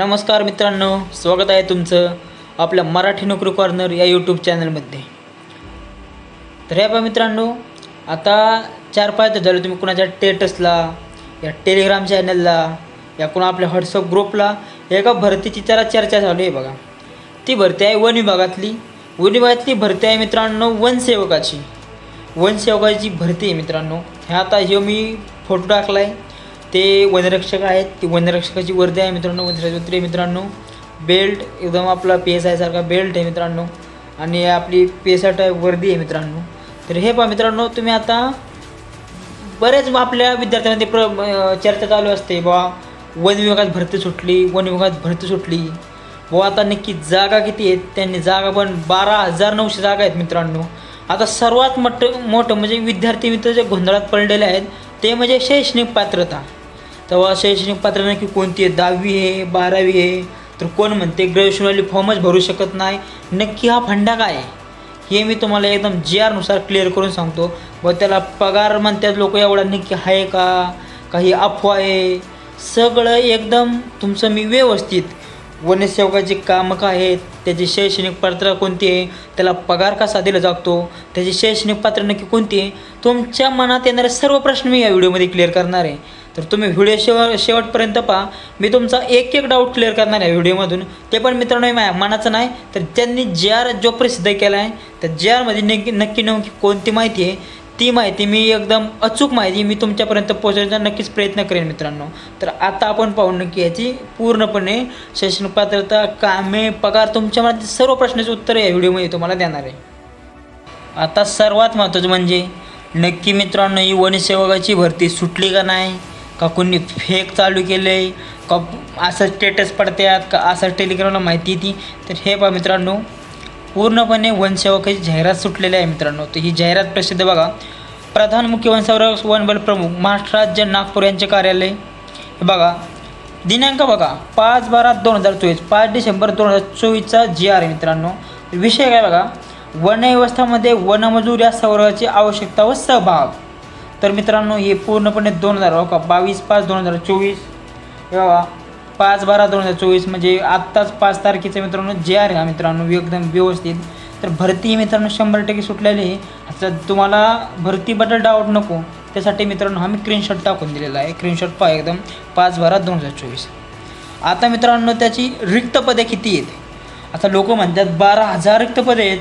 नमस्कार मित्रांनो स्वागत आहे तुमचं आपल्या मराठी नोकरी कॉर्नर या यूट्यूब चॅनलमध्ये तर या पहा मित्रांनो आता चार पाच दिवस झाले तुम्ही कुणाच्या टेटसला या टेलिग्राम चॅनलला या कुणा आपल्या व्हॉट्सअप ग्रुपला एका भरतीची जरा चर्चा चालू आहे बघा. ती भरती आहे वन विभागातली. वन विभागातली भरती आहे मित्रांनो वनसेवकाची वनसेवकाची भरती आहे मित्रांनो. ह्या आता हे मी फोटो टाकला आहे ते वनरक्षक आहेत. ती वनरक्षकाची वर्दी आहे मित्रांनो वनरक्षक आहे मित्रांनो. बेल्ट एकदम आपला पी एस आयसारखा बेल्ट आहे मित्रांनो. आणि आपली पी एस आय टाईप वर्दी आहे मित्रांनो. तर हे पहा मित्रांनो तुम्ही आता बरेच आपल्या विद्यार्थ्यांमध्ये प्र चर्चा चालू असते. बा वन विभागात भरती सुटली वन विभागात भरती सुटली. बुवा आता नक्की जागा किती आहेत? त्यांनी जागा पण बारा हजार नऊशे जागा आहेत मित्रांनो. आता सर्वात मोठं मोठं म्हणजे विद्यार्थी मित्र जे गोंधळात पडलेले आहेत ते म्हणजे शैक्षणिक पात्रता. तेव्हा शैक्षणिक पात्रता नक्की कोणती आहे? दहावी आहे बारावी आहे. तर कोण म्हणते? ग्रॅज्युएशनवाली फॉर्मच भरू शकत नाही. नक्की हा फंडा काय आहे? हे मी तुम्हाला एकदम जे आरनुसार क्लिअर करून सांगतो. व त्याला पगार म्हणतात लोक एवढा नक्की आहे का? काही अफवा आहे. सगळं एकदम तुमचं मी व्यवस्थित. वनसेवकाची कामं काय आहेत? त्याची शैक्षणिक पात्र कोणती आहे? त्याला पगार कसा दिला जातो? त्याची शैक्षणिक पात्र नक्की कोणती आहे? तुमच्या मनात येणारे सर्व प्रश्न मी या व्हिडिओमध्ये क्लिअर करणार आहे. तर तुम्ही व्हिडिओ शेव शेवटपर्यंत पहा. मी तुमचा एक एक डाऊट क्लिअर करणार आहे व्हिडिओमधून ते पण मित्रांनो माझ्या मनाचं नाही. तर त्यांनी जे आर जो प्रसिद्ध केला आहे तर जे आरमध्ये नक्की नक्की नक्की कोणती माहिती आहे ती माहिती मी एकदम अचूक माहिती मी तुमच्यापर्यंत पोहोचवण्याचा नक्कीच प्रयत्न करेन मित्रांनो. तर आता आपण पाहू नक्की याची पूर्णपणे शैक्षणिक पात्रता कामे पगार तुमच्या मनातील सर्व प्रश्नाची उत्तर या व्हिडिओमध्ये तुम्हाला देणार आहे. आता सर्वात महत्त्वाचं म्हणजे नक्की मित्रांनो ही वनसेवकाची भरती सुटली का नाही? का कोणी फेक चालू केलं आहे का असं स्टेटस पडतात का असं टेलिग्रामला माहिती ती? तर हे पहा मित्रांनो पूर्णपणे वनसेवकाची जाहिरात सुटलेली आहे मित्रांनो. तर ही जाहिरात प्रसिद्ध बघा. प्रधान मुख्य वनसंरक्षक वनबल प्रमुख महाराष्ट्र राज्य नागपूर यांचे कार्यालय. हे बघा. दिनांक बघा. पाच बारा दोन हजार चोवीस पाच डिसेंबर दोन हजार चोवीसचा जी आर आहे मित्रांनो. विषय काय बघा. वनव्यवस्थामध्ये वनमजूर या संवर्गाची आवश्यकता व सहभाग. तर मित्रांनो हे पूर्णपणे दोन हजार हो का? बावीस पाच दोन हजार चोवीस. बघा पाच बारा दोन हजार चोवीस म्हणजे आत्ताच पाच तारखेचं मित्रांनो जे आर आहे मित्रांनो एकदम व्यवस्थित. तर भरती मित्रांनो शंभर टक्के सुटलेली आहे. आता तुम्हाला भरतीबद्दल डाऊट नको. त्यासाठी मित्रांनो आम्ही स्क्रीनशॉट टाकून दिलेला आहे. स्क्रीनशॉट पहा एकदम पाच बारा दोन हजार चोवीस. आता मित्रांनो त्याची रिक्त पदे किती आहेत? आता लोक म्हणतात बारा हजार रिक्त पदे आहेत.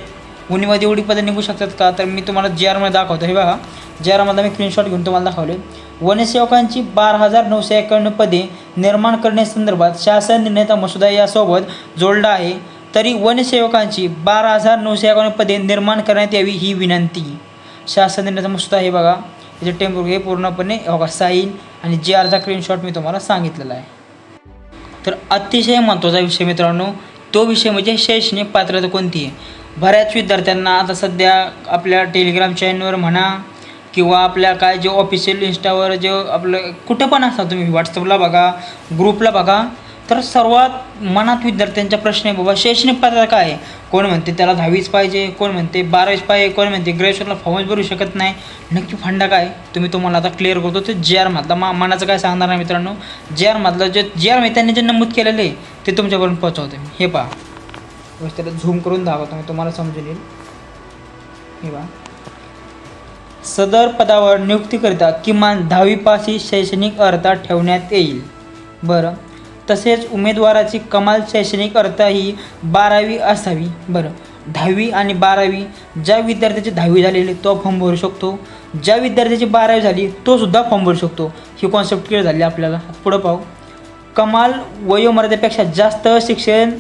उन्हीमध्ये एवढी पदं निघू शकतात का? तर मी तुम्हाला जे आरमध्ये दाखवतो. हे बघा. जे आरमधला मी स्क्रीनशॉट घेऊन तुम्हाला दाखवले. वनसेवकांची बारा हजार नऊशे एकावन्न पदे निर्माण करण्यासंदर्भात शासन निर्णयाचा मसुदा यासोबत जोडला आहे. तरी वनसेवकांची बारा हजार नऊशे एकावन्न पदे निर्माण करण्यात यावी ही विनंती. शासन निर्णयता मसुदा हे बघा. याचे टेम्पो हे पूर्णपणे बघा साईन आणि जे आरचा स्क्रीनशॉट मी तुम्हाला सांगितलेला आहे. तर अतिशय महत्त्वाचा विषय मित्रांनो तो विषय म्हणजे शैक्षणिक पात्रता कोणती आहे? बऱ्याच विद्यार्थ्यांना आता सध्या आपल्या टेलिग्राम चॅनलवर म्हणा किंवा आपल्या काय जे ऑफिशियल इंस्टावर जे आपलं कुठं पण असा तुम्ही व्हॉट्सअपला बघा ग्रुपला बघा तर सर्वात मनात विद्यार्थ्यांचा प्रश्न आहे बाबा शैक्षणिक पात्रता काय आहे? कोण म्हणते त्याला दहावीच पाहिजे कोण म्हणते बारावीच पाहिजे कोण म्हणते ग्रॅज्युएशनला फॉर्मच भरू शकत नाही. नक्की फंडा काय? तुम्ही तुम्हाला आता क्लिअर करतो ते जे आरमधला मा मनाचं काय सांगणार नाही मित्रांनो? जे आरमधलं जे जे आर त्यांनी जे नमूद केलेलं आहे ते तुमच्यापर्यंत पोहोचवते मी. हे पहा. म्हणजे त्याला झूम करून दाखवतो मी तुम्हाला समजून येईल. हे सदर पदावर नियुक्तीकरिता किमान दहावी शैक्षणिक अर्हता ठेवण्यात येईल. बरं. तसेच उमेदवाराची कमाल शैक्षणिक अर्थ ही बारावी असावी. बरं. दहावी आणि बारावी ज्या विद्यार्थ्याची दहावी झालेली तो फॉर्म भरू शकतो. ज्या विद्यार्थ्याची बारावी झाली तो सुद्धा फॉर्म भरू शकतो. ही कॉन्सेप्ट क्लिअर झाली आपल्याला. पुढं पाहू. कमाल वयोमर्यादेपेक्षा जास्त शिक्षण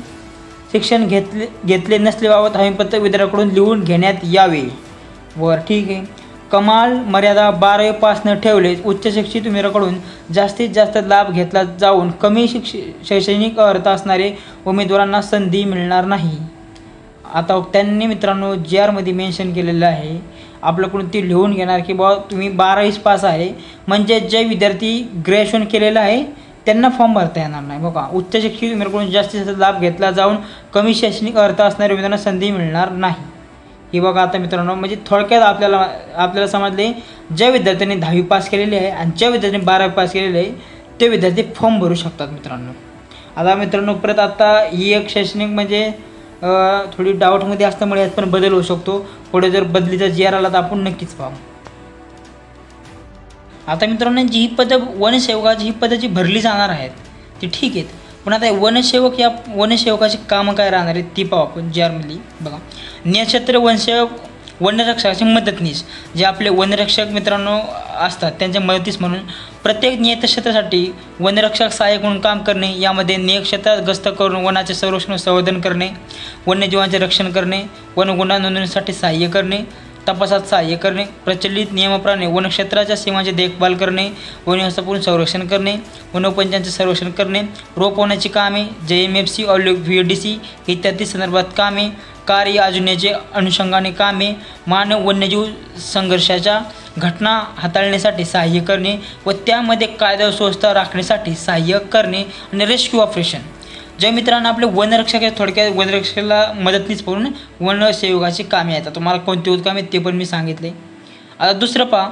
शिक्षण घेतले घेतले नसल्याबाबत हमीपत्र विद्यार्थ्याकडून लिहून घेण्यात यावे. वर ठीक आहे. कमाल मर्यादा बारावी पास न ठेवले. उच्च शिक्षित उमेदवाराकडून जास्तीत जास्त लाभ घेतला जाऊन कमी शिक्ष शैक्षणिक अर्हता असणारे उमेदवारांना संधी मिळणार नाही. आता त्यांनी मित्रांनो जी आरमध्ये मेन्शन केलेलं आहे. आपल्याकडून ती लिहून घेणार की बाबा तुम्ही बारावीस पास आहे. म्हणजे जे विद्यार्थी ग्रॅज्युएशन केलेलं आहे त्यांना फॉर्म भरता येणार नाही. बघा उच्च शिक्षित उमेदवाराकडून जास्तीत जास्त लाभ घेतला जाऊन कमी शैक्षणिक अर्थ असणाऱ्या उमेदवारांना संधी मिळणार नाही. हे बघा आता मित्रांनो म्हणजे थोडक्यात आपल्याला आपल्याला समजले ज्या विद्यार्थ्यांनी दहावी पास केलेली आहे आणि ज्या विद्यार्थ्यांनी बारावी पास केलेली आहे ते विद्यार्थी फॉर्म भरू शकतात मित्रांनो. आता मित्रांनो परत आता ही एक शैक्षणिक म्हणजे थोडी डाऊटमध्ये असल्यामुळे यात पण बदल होऊ शकतो. पुढे जर बदलीचा जी आर आला तर आपण नक्कीच पाहू. आता मित्रांनो जी ही पदं वनसेवकाची ही पदं जी भरली जाणार आहेत ती ठीक आहेत. पण आता वनसेवक या वनसेवकाची कामं काय राहणार आहेत ती पाहू आपण. जर्मली बघा. नक्षत्र वनसेवक वनरक्षकाची मदतनीस. जे आपले वनरक्षक मित्रांनो असतात त्यांच्या मदतीस म्हणून प्रत्येक नियतक्षेत्रासाठी वनरक्षक सहाय्यक म्हणून काम करणे यामध्ये नियक्षेत्रात गस्त करून वनाचे संरक्षण संवर्धन करणे वन्यजीवांचे रक्षण करणे वन नोंदणीसाठी सहाय्य करणे तपासात सहाय्य करणे प्रचलित नियमाप्रमाणे वनक्षेत्राच्या सीमांची देखभाल करणे वनव्यवस्थापूर्ण संरक्षण करणे वनोपंचांचे संरक्षण करणे रोप होण्याची कामे जे एम एफ सी ऑलिव्ह व्ही डी सी इत्यादी संदर्भात कामे कार्य योजनेचे अनुषंगाने कामे मानव वन्यजीव संघर्षाच्या घटना हाताळण्यासाठी सहाय्य करणे व त्यामध्ये कायदा व सुव्यवस्था राखण्यासाठी सहाय्य करणे आणि रेस्क्यू ऑपरेशन. ज्या मित्रांनो आपले वनरक्षक आहेत थोडक्यात वनरक्षकाला मदतनीच करून वनसेवकाची कामे आहेत तुम्हाला कोणते होत कामे आहेत ते पण मी सांगितले. आता दुसरं पहा.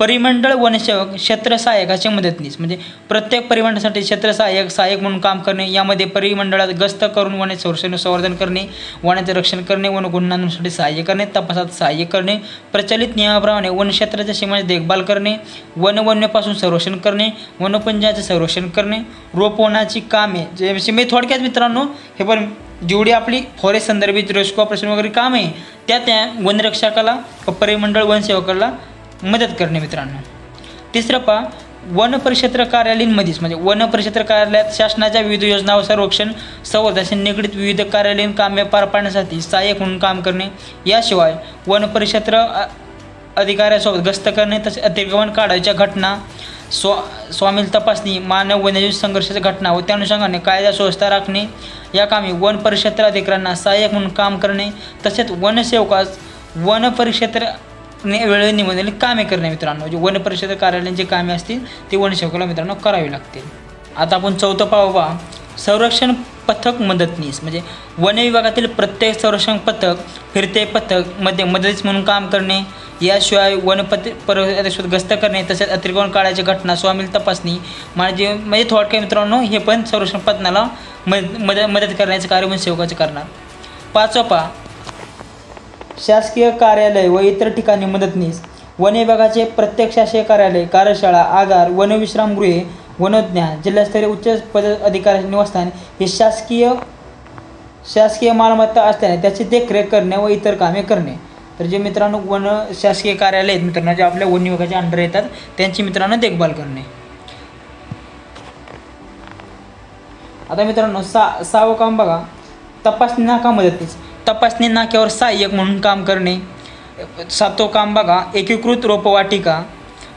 परिमंडळ वनसेवक क्षेत्र सहाय्यकाचे मदतनीस म्हणजे प्रत्येक परिमंडळासाठी क्षेत्र सहाय्यक सहाय्यक म्हणून काम करणे यामध्ये परिमंडळात गस्त करून वन संरक्षण संवर्धन करणे वनाचे रक्षण करणे वन गुन्ह्यांसाठी सहाय्य करणे तपासात सहाय्य करणे प्रचलित नियमाप्रमाणे वनक्षेत्राच्या सीमांची देखभाल करणे वनवन्यपासून संरक्षण करणे वनपुंजाचे संरक्षण करणे रोपवनाची कामे. जे म्हणजे मी थोडक्यात मित्रांनो हे पण जेवढी आपली फॉरेस्ट संदर्भित रेस्क्यू ऑपरेशन वगैरे काम आहे त्या त्या वनरक्षकाला व परिमंडळ वनसेवकाला मदत करणे मित्रांनो. तिसरं पहा वन परिक्षेत्र कार्यालयीनमध्येच म्हणजे वन परिक्षेत्र कार्यालयात शासनाच्या विविध योजना व संरक्षण संवर्धनाशी निगडीत विविध कार्यालयीन कामे पार पाडण्यासाठी सहाय्यक म्हणून काम करणे. याशिवाय वन परिक्षेत्र अधिकाऱ्यासोबत गस्त करणे तसेच अतिक्रमण काढायच्या घटना स्वा स्वामी तपासणी मानव वन्यजीव संघर्षाच्या घटना व त्या अनुषंगाने कायदा सुव्यवस्था राखणे. या कामी वन परिक्षेत्र अधिकाऱ्यांना सहाय्यक म्हणून काम करणे तसेच वनसेवकास वन परिक्षेत्र ने वेळेवर निवडलेली कामे करणे मित्रांनो. जे वन परिषद कार्यालयांची कामे असतील ते वनसेवकाला मित्रांनो करावी लागतील. आता आपण चौथं पाहू पहा. संरक्षण पथक मदतनीस. म्हणजे वन विभागातील प्रत्येक संरक्षण पथक फिरते पथकमध्ये मदतीस म्हणून काम करणे याशिवाय वनपत परिषद गस्त करणे तसेच अतिक्रमण काळाची घटना स्वामील तपासणी म्हणजे म्हणजे थोडक्या मित्रांनो हे पण संरक्षण पथनाला मद मदत मदत करण्याचं कार्य वनसेवकाचे करणार. पाचवा पहा. शासकीय कार्यालय व इतर ठिकाणी मदतनीस वन विभागाचे प्रत्येक शासकीय कार्यालय कार्यशाळा आगार वनविश्रामगृहे वनज्ञान जिल्हास्तरीय उच्च पद अधिकारी निवासस्थान हे शासकीय शासकीय मालमत्ता असल्याने त्याची देखरेख करणे व इतर कामे करणे. तर जे मित्रांनो वन शासकीय कार्यालय आहेत मित्रांनो जे आपल्या वन विभागाच्या अंडर येतात त्यांची मित्रांनो देखभाल करणे. आता मित्रांनो सा सहावं काम बघा. तपासणी नाका मदतीस. तपासणी नाक्यावर सहाय्यक म्हणून काम करणे. सातो काम बघा एकीकृत रोपवाटिका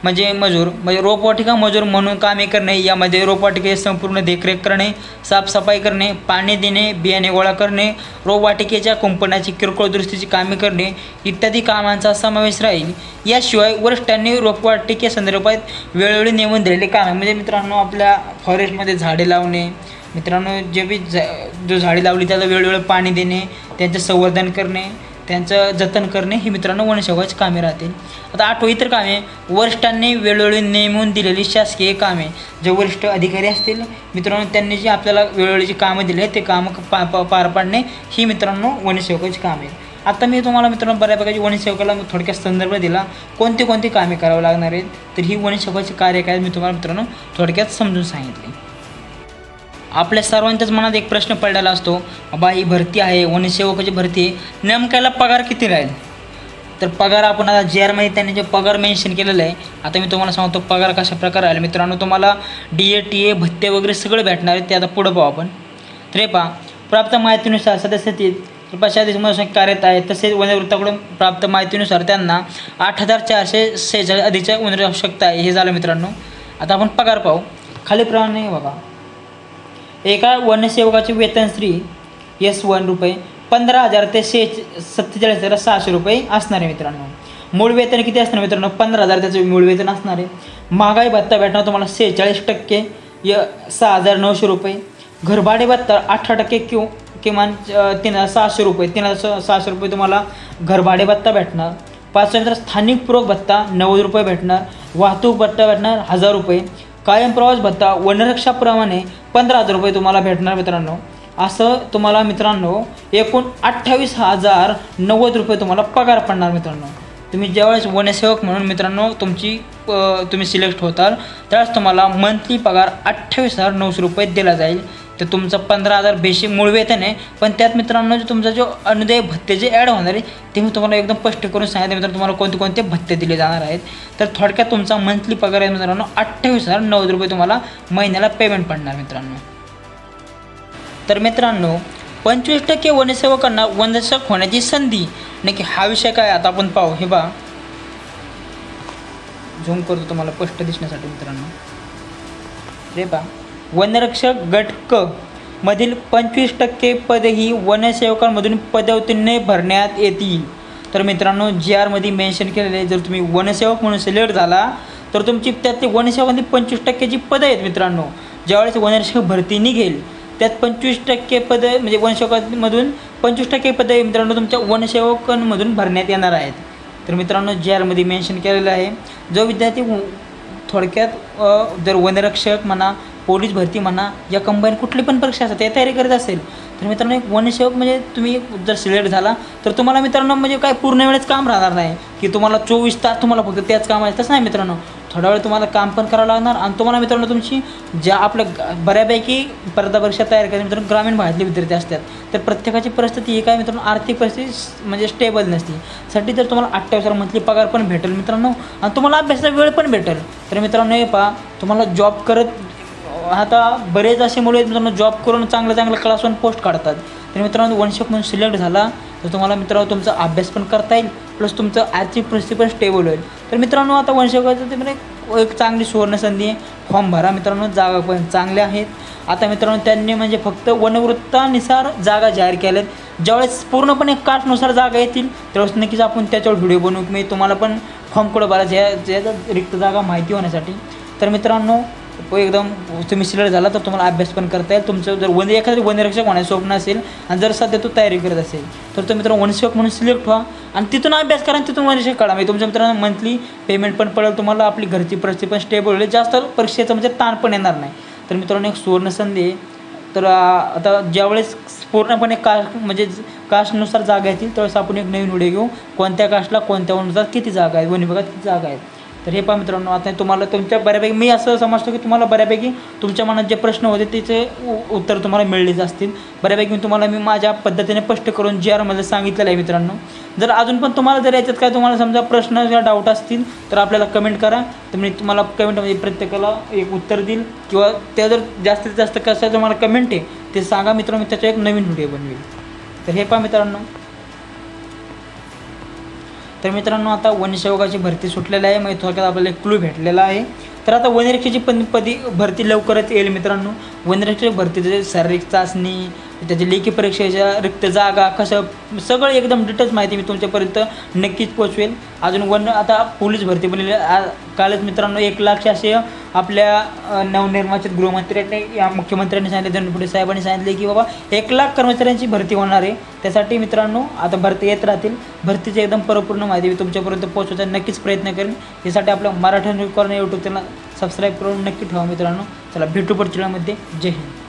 म्हणजे मजूर म्हणजे रोपवाटिका मजूर म्हणून कामे करणे यामध्ये रोपवाटिकेची संपूर्ण देखरेख करणे साफसफाई करणे पाणी देणे बियाणे गोळा करणे रोपवाटिकेच्या कुंपणाची किरकोळ दुरुस्तीची कामे करणे इत्यादी कामांचा समावेश राहील. याशिवाय वरिष्ठांनी रोपवाटिकेसंदर्भात वेळोवेळी नेमून दिलेले कामे म्हणजे मित्रांनो आपल्या फॉरेस्टमध्ये झाडे लावणे मित्रांनो जे बी झ जो झाडे लावली त्याला वेळोवेळी पाणी देणे त्यांचं संवर्धन करणे त्यांचं जतन करणे ही मित्रांनो वनसेवाची कामे राहतील. आता आठवं इतर कामे वरिष्ठांनी वेळोवेळी नेमून दिलेली शासकीय कामे. जे वरिष्ठ अधिकारी असतील मित्रांनो त्यांनी जी आपल्याला वेळोवेळी जी कामं दिली ते कामं पा पा पार पाडणे ही मित्रांनो वनसेवकाची कामे आता मी तुम्हाला मित्रांनो बऱ्यापैकी वनसेवकाला थोडक्यात संदर्भ दिला. कोणती कोणती कामे करावी लागणार आहेत? तर ही वनसेवकाची कार्य काय मी तुम्हाला मित्रांनो थोडक्यात समजून सांगितली. आपल्या सर्वांच्याच मनात एक प्रश्न पडलेला असतो बाबा ही भरती आहे वनसेवकाची भरती आहे. नेमक्याला पगार किती राहील? तर पगार आपण आता जी आरमध्ये त्यांनी जे पगार मेन्शन केलेलं आहे आता मी तुम्हाला सांगतो पगार कशा प्रकारे राहील. मित्रांनो तुम्हाला डी ए टी ए भत्ते वगैरे सगळं भेटणार आहे ते आता पुढं पाहू आपण. तर हे पहा प्राप्त माहितीनुसार सदस्यातील प्रशासकीय कार्यरत आहे तसेच वनवृत्ताकडून प्राप्त माहितीनुसार त्यांना आठ हजार चारशे सेहेचाळीस अधिकच्या वनरी आवश्यकता आहे. हे झालं मित्रांनो. आता आपण पगार पाहू. खालीप्रमाणे बघा. एका वनसेवकाचे वेतन श्री एस वन रुपये पंधरा हजार ते शे सत्तेचाळीस हजार सहाशे रुपये असणार आहे मित्रांनो. मूळ वेतन किती असणार मित्रांनो? पंधरा हजार त्याचं मूळ वेतन असणार आहे. महागाई भत्ता भेटणार तुम्हाला सेहेचाळीस टक्के य सहा हजार नऊशे रुपये. घरभाडे भत्ता अठरा टक्के किंवा किमान तीन हजार सहाशे रुपये तीन हजार सहाशे रुपये तुम्हाला घरभाडे भत्ता भेटणार. पाचव्यानंतर स्थानिक पूरक भत्ता नव्वद रुपये भेटणार. वाहतूक भत्ता भेटणार हजार रुपये. कायम प्रवास भत्ता वनरक्षाप्रमाणे पंधरा हजार रुपये तुम्हाला भेटणार मित्रांनो. असं तुम्हाला मित्रांनो एकूण अठ्ठावीस हजार नव्वद रुपये तुम्हाला पगार पडणार मित्रांनो. तुम्ही ज्यावेळेस वनसेवक म्हणून मित्रांनो तुमची तुम्ही सिलेक्ट होताल त्यावेळेस तुम्हाला मंथली पगार अठ्ठावीस हजार नऊशे रुपये दिला जाईल. तर तुमचं पंधरा हजार बेसिक मूळ वेतन आहे पण त्यात मित्रांनो जो तुमचा जो अनुदय भत्ते जे ॲड होणार आहे ते मी तुम्हाला एकदम स्पष्ट करून सांगितले. मित्रांनो तुम्हाला कोणते कोणते भत्ते दिले जाणार आहेत? तर थोडक्यात तुमचा मंथली पगार आहे मित्रांनो अठ्ठावीस हजार नव्वद रुपये तुम्हाला महिन्याला पेमेंट पडणार मित्रांनो. तर मित्रांनो पंचवीस टक्के वनसेवकांना वनसेवक होण्याची संधी. नक्की हा विषय काय आता आपण पाहू. हे बा झूम करतो तुम्हाला स्पष्ट दिसण्यासाठी मित्रांनो. रे बा वनरक्षक गट क मधील पंचवीस टक्के पद ही वनसेवकांमधून पदोत्तीर्ण भरण्यात येतील तर मित्रांनो जी आरमध्ये मेन्शन केलेलं आहे जर तुम्ही वनसेवक म्हणून सिलेक्ट झाला तर तुमची त्यातली वनसेवकांची पंचवीस टक्के जी पदं आहेत मित्रांनो. ज्यावेळेस वनरक्षक भरती निघेल त्यात पंचवीस टक्के पदं म्हणजे वनसेवकांमधून पंचवीस टक्के पदं मित्रांनो तुमच्या वनसेवकांमधून भरण्यात येणार आहेत. तर मित्रांनो जी आरमध्ये मेन्शन केलेलं आहे जो विद्यार्थी थोडक्यात जर वनरक्षक म्हणा पोलीस भरती म्हणा या कंबाईन कुठली पण परीक्षा असतात त्या तयारी करत असेल. तर मित्रांनो एक वनसेवक म्हणजे तुम्ही जर सिलेक्ट झाला तर तुम्हाला मित्रांनो म्हणजे काय पूर्ण वेळेस काम राहणार नाही. की तुम्हाला चोवीस तास तुम्हाला फक्त त्याच काम आहे तसं नाही मित्रांनो. थोडा वेळ तुम्हाला काम पण करावं लागणार आणि तुम्हाला मित्रांनो तुमची ज्या आपल्या बऱ्यापैकी स्पर्धा परीक्षा तयार करायची मित्रांनो ग्रामीण भागातले विद्यार्थी असतात. तर प्रत्येकाची परिस्थिती ही काय मित्रांनो आर्थिक परिस्थिती म्हणजे स्टेबल नसते. साठी जर तुम्हाला अठ्ठावीस हजार मंथली पगार पण भेटेल मित्रांनो आणि तुम्हाला अभ्यासाचा वेळ पण भेटेल. तर मित्रांनो हे पहा तुम्हाला जॉब करत आता बरेच असे मुलं आहेत मित्रांनो जॉब करून चांगलं चांगलं क्लासवर पोस्ट काढतात. तर मित्रांनो वनशॉप म्हणून सिलेक्ट झाला. तर तुम्हाला मित्रांनो तुमचा अभ्यास पण करता येईल प्लस तुमचं आर्थिक परिस्थिती पण स्टेबल होईल. तर मित्रांनो आता वनशोकाचं ते म्हणजे एक चांगली सुवर्णसंधी आहे फॉर्म भरा मित्रांनो जागा पण चांगल्या आहेत. आता मित्रांनो त्यांनी म्हणजे फक्त वनवृत्तानुसार जागा जाहीर केल्या आहेत ज्यावेळेस पूर्णपणे कास्टनुसार जागा येतील त्यावेळेस नक्कीच आपण त्याच्यावर व्हिडिओ बनवू. मी तुम्हाला पण फॉर्म कुठं भरायचं या ज्या रिक्त जागा माहिती होण्यासाठी. तर मित्रांनो तो एकदम तुम्ही सिलेक्ट झाला तर तुम्हाला अभ्यास पण करता येईल. तुमचं जर वन एखादं वनरक्षक होण्याचं स्वप्न असेल आणि जर सध्या तो तयारी करत असेल तर तो मित्रांनो वनसेवक म्हणून सिलेक्ट व्हा आणि तिथून अभ्यास करा आणि तिथून वनरक्षक काढा. म्हणजे तुमच्या मित्रांनो मंथली पेमेंट पण पडेल तुम्हाला आपली घरची परिस्थिती पण स्टेबल होईल. जास्त परीक्षेचं म्हणजे ताण पण येणार नाही. तर मित्रांनो एक सुवर्ण संधी आहे. तर आता ज्यावेळेस पूर्णपणे कास्ट म्हणजे कास्टनुसार जागा येतील त्यावेळेस आपण एक नवीन व्हिडिओ घेऊ. कोणत्या कास्टला कोणत्या वनुसार किती जागा आहेत वन विभागात किती जागा आहेत. तर हे पहा मित्रांनो आता तुम्हाला तुमच्या बऱ्यापैकी मी असं समजतो की तुम्हाला बऱ्यापैकी तुमच्या मनात जे प्रश्न होते त्याचे उ- उत्तर तुम्हाला मिळलेच असतील. बऱ्यापैकी मी तुम्हाला मी माझ्या पद्धतीने स्पष्ट करून जी आरमध्ये सांगितलेलं आहे मित्रांनो. जर अजून पण तुम्हाला जर याच्यात काय तुम्हाला समजा प्रश्न किंवा डाऊट असतील तर आपल्याला कमेंट करा. तर मी तुम्हाला कमेंटमध्ये प्रत्येकाला एक उत्तर देईल किंवा त्या जर जास्तीत जास्त कसं तुम्हाला कमेंट आहे ते सांगा मित्रांनो मी त्याचा एक नवीन व्हिडिओ बनवेल. तर हे पहा मित्रांनो. तर मित्रांनो आता वनसेवकाची भरती सुटलेली आहे. मग थोडक्यात आपल्याला एक क्लू भेटलेला आहे. तर आता वनरक्षाची पण पदी भरती लवकरच येईल मित्रांनो. वनरक्षक भरतीचे शारीरिक चाचणी त्याची लेखी परीक्षेच्या रिक्त जागा कसं सगळं एकदम डिटेल्स माहिती मी तुमच्यापर्यंत नक्कीच पोचवेल अजून वन आता पोलीस भरती बनलेली कालच मित्रांनो एक लाख असे आपल्या नवनिर्वाचित गृहमंत्र्यांनी या मुख्यमंत्र्यांनी सांगितले धनपुडे साहेबांनी सांगितले की बाबा एक लाख कर्मचाऱ्यांची भरती होणार आहे. त्यासाठी मित्रांनो आता भरती येत राहतील. भरतीची एकदम परिपूर्ण माहिती मी तुमच्यापर्यंत पोहोचवायचा नक्कीच प्रयत्न करेन. यासाठी आपलं Maratha News Corner YouTube channel subscribe करून नक्की ठेवा मित्रांनो. चला भेटू पुढच्या जय हिंद.